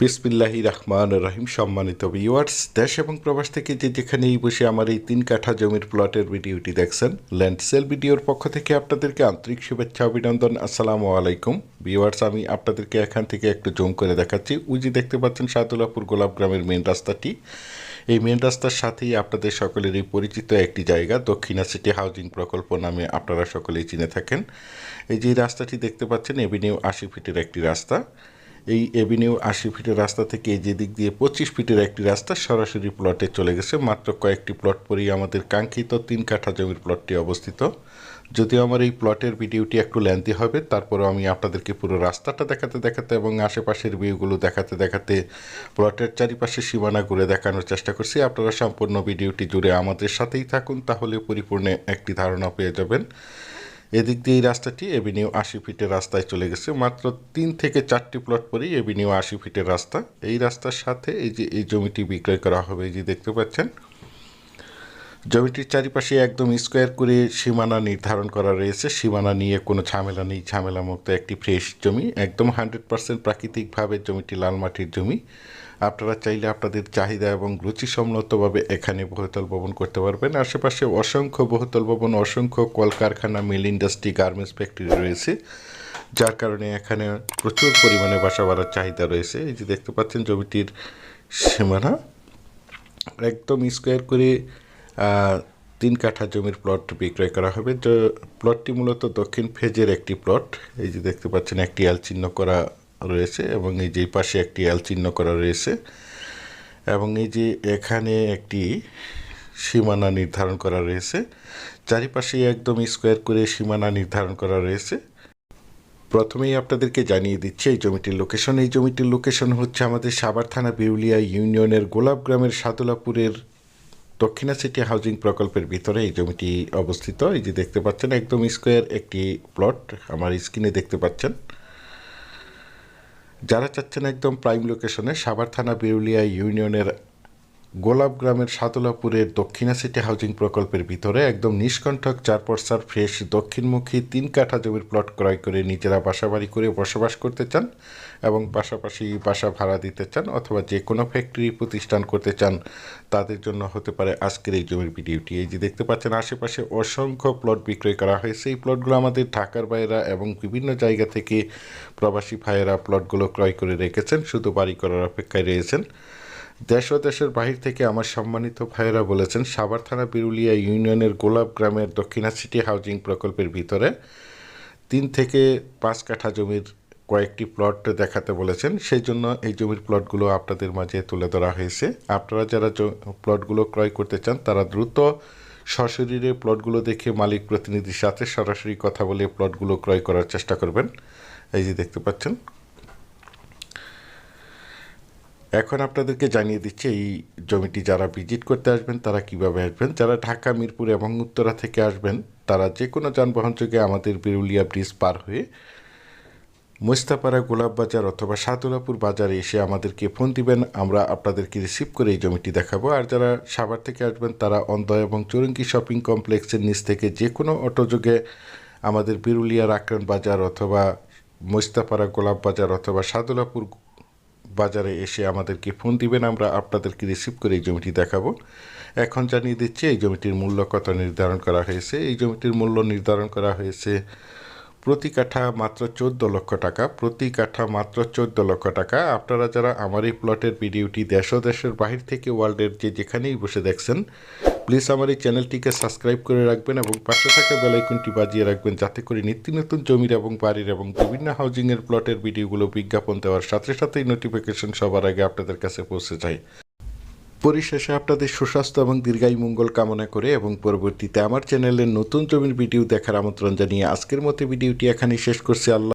বিসমিল্লাহি রহমান রহিম সম্মানিত ভিউয়ার্স দেশ এবং প্রবাস থেকে যে যেখানেই বসে আমার এই তিন কাঠা জমির প্লটের ভিডিওটি দেখছেন ল্যান্ড সেল ভিডিওর পক্ষ থেকে আপনাদেরকে আন্তরিক শুভেচ্ছা, অভিনন্দন, আসসালামু আলাইকুম। ভিউয়ার্স আমি আপনাদেরকে এখান থেকে একটু জুম করে দেখাচ্ছি। উজি দেখতে পাচ্ছেন সাদুল্লাপুর গোলাপ গ্রামের মেন রাস্তাটি। এই মেন রাস্তার সাথেই আপনাদের সকলেরই পরিচিত একটি জায়গা, দক্ষিণা সিটি হাউজিং প্রকল্প নামে আপনারা সকলেই চিনে থাকেন। এই যে রাস্তাটি দেখতে পাচ্ছেন এভিনিউ আশি ফিটের একটি রাস্তা। এই এভিনিউ আশি ফিটের রাস্তা থেকে এই যে দিক দিয়ে পঁচিশ ফিটের একটি রাস্তা সরাসরি প্লটে চলে গেছে। মাত্র কয়েকটি প্লট পরেই আমাদের কাঙ্ক্ষিত তিন কাঠা জমির প্লটটি অবস্থিত। যদিও আমার এই প্লটের ভিডিওটি একটু লেন্থি হবে, তারপরেও আমি আপনাদেরকে পুরো রাস্তাটা দেখাতে দেখাতে এবং আশেপাশের ভিউগুলো দেখাতে দেখাতে প্লটের চারিপাশে সীমানা ঘুরে দেখানোর চেষ্টা করছি। আপনারা সম্পূর্ণ ভিডিওটি জুড়ে আমাদের সাথেই থাকুন, তাহলে পরিপূর্ণ একটি ধারণা পেয়ে যাবেন। এদিক দিয়ে এই রাস্তাটি, এভিনিউ আশি ফিটের রাস্তায় চলে গেছে। মাত্র তিন থেকে চারটি প্লট পরেই এভিনিউ আশি ফিটের রাস্তা। এই রাস্তার সাথে এই যে, এই জমিটি বিক্রয় করা হবে, এই যে দেখতে পাচ্ছেন জমিটির চারিপাশে একদম স্কোয়ার করে সীমানা নির্ধারণ করা রয়েছে। সীমানা নিয়ে কোনো ঝামেলা নেই। ঝামেলা মুক্ত একটি ফ্রেশ জমি। একদম হান্ড্রেড পার্সেন্ট প্রাকৃতিকভাবে জমিটি লাল মাটির জমি। আপনারা চাইলে আপনাদের চাহিদা এবং রুচিসম্মতভাবে এখানে বহুতল ভবন করতে পারবেন। আশেপাশে অসংখ্য বহুতল ভবন, অসংখ্য কলকারখানা, মিল ইন্ডাস্ট্রি, গার্মেন্টস ফ্যাক্টরি রয়েছে। যার কারণে এখানে প্রচুর পরিমাণে বাসা বাড়ার চাহিদা রয়েছে। এই যে দেখতে পাচ্ছেন জমিটির সীমানা। একদম স্কোয়ার করে তিন কাঠা জমির প্লট বিক্রয় করা হবে। তো প্লটটি মূলত দক্ষিণ ফেজের একটি প্লট এই যে দেখতে পাচ্ছেন, একটি এল চিহ্ন করা রয়েছে এবং এই যে পাশে একটি এল চিহ্ন করা রয়েছে। এবং এই যে এখানে একটি সীমানা নির্ধারণ করা রয়েছে। চারিপাশে একদম স্কোয়ার করে সীমানা নির্ধারণ করা রয়েছে। প্রথমেই আপনাদেরকে জানিয়ে দিচ্ছি, এই জমিটির লোকেশন এই জমিটির লোকেশন হচ্ছে আমাদের সাভার থানা বিউলিয়া ইউনিয়নের গোলাপ গ্রামের সাদুলাপুরের দক্ষিণা সিটি হাউজিং প্রকল্পের ভিতরে এই জমিটি অবস্থিত। এই যে দেখতে পাচ্ছেন, একদম স্কোয়ার একটি প্লট আমার স্ক্রিনে দেখতে পাচ্ছেন। যারা চাচ্ছেন একদম প্রাইম লোকেশনে, সাভার থানা বিরুলিয়া ইউনিয়নের গোলাপ গ্রামের সাতলাপুরের দক্ষিণা সিটি হাউজিং প্রকল্পের ভিতরে একদম নিষ্কণ্ঠক চার পর্সার ফ্রেশ দক্ষিণমুখী তিন কাঠা জমির প্লট ক্রয় করে নিজেরা বাসাবাড়ি করে বসবাস করতে চান এবং পাশাপাশি বাসা ভাড়া দিতে চান অথবা যে কোনো ফ্যাক্টরি প্রতিষ্ঠান করতে চান, তাদের জন্য হতে পারে আজকের এই জমির ভিডিওটি। এই যে দেখতে পাচ্ছেন, আশেপাশে অসংখ্য প্লট বিক্রয় করা হয়েছে। এই প্লটগুলো আমাদের ঢাকার বাইরা এবং বিভিন্ন জায়গা থেকে প্রবাসী ভাইয়েরা প্লটগুলো ক্রয় করে রেখেছেন, শুধু বাড়ি করার অপেক্ষায় রয়েছেন। দেশ ও দেশের বাহির থেকে আমার সম্মানিত ভাইয়েরা বলেছেন, সাভার থানা বিরুলিয়া ইউনিয়নের গোলাপ গ্রামের দক্ষিণা সিটি হাউজিং প্রকল্পের ভিতরে তিন থেকে পাঁচ কাঠা জমির কয়েকটি প্লট দেখাতে বলেছেন। সেই জন্য এই জমির প্লটগুলো আপনাদের মাঝে তুলে ধরা হয়েছে। আপনারা যারা প্লটগুলো ক্রয় করতে চান, তারা দ্রুত সশরীরে প্লটগুলো দেখে মালিক প্রতিনিধির সাথে সরাসরি কথা বলে প্লটগুলো ক্রয় করার চেষ্টা করবেন। এই যে দেখতে পাচ্ছেন এখন আপনাদেরকে জানিয়ে দিচ্ছি, এই জমিটি যারা ভিজিট করতে আসবেন, তারা কীভাবে আসবেন? যারা ঢাকা, মিরপুর এবং উত্তরা থেকে আসবেন, তারা যে কোনো যানবাহন যোগে আমাদের বিরুলিয়া ব্রিজ পার হয়ে মোস্তাপাড়া গোলাপ বাজার অথবা সাদুলাপুর বাজারে এসে আমাদেরকে ফোন দিবেন। আমরা আপনাদেরকে রিসিভ করে এই জমিটি দেখাবো। আর যারা সাভার থেকে আসবেন, তারা অন্ধ এবং চুরঙ্গি শপিং কমপ্লেক্সের নিচ থেকে যে কোনো অটো যোগে আমাদের বিরুলিয়ার আক্রান বাজার অথবা মোস্তাপাড়া গোলাপ বাজার অথবা সাদুলাপুর বাজারে এসে আমাদেরকে ফোন দিবেন, আমরা আপনাদেরকে রিসিভ করে এই জমিটি দেখাবো। এখন জানিয়ে দিচ্ছি, এই জমিটির মূল্য কত নির্ধারণ করা হয়েছে? এই জমিটির মূল্য নির্ধারণ করা হয়েছে প্রতি কাঠা মাত্র চোদ্দ লক্ষ টাকা। প্রতি কাঠা মাত্র চোদ্দ লক্ষ টাকা। আপনারা যারা আমার এই প্লটের ভিডিওটি দেশ দেশের বাহির থেকে ওয়ার্ল্ডের যে যেখানেই বসে দেখছেন প্লিজ আমার এই চ্যানেলটিকে সাবস্ক্রাইব করে রাখবেন এবং পাশে থাকা বেলাইকনটি বাজিয়ে রাখবেন যাতে করে নিত্য নতুন জমির এবং বাড়ির এবং বিভিন্ন হাউজিংয়ের প্লটের ভিডিওগুলো বিজ্ঞাপন দেওয়ার সাথে সাথেই নোটিফিকেশন সবার আগে আপনাদের কাছে পৌঁছে যায়। পরিশেষে আপনাদের সুস্বাস্থ্য এবং দীর্ঘায়ু মঙ্গল কামনা করে এবং পরবর্তীতে আমার চ্যানেলের নতুন জমির ভিডিও দেখার আমন্ত্রণ জানিয়ে আজকের মতো ভিডিওটি এখানেই শেষ করছি। আল্লাহ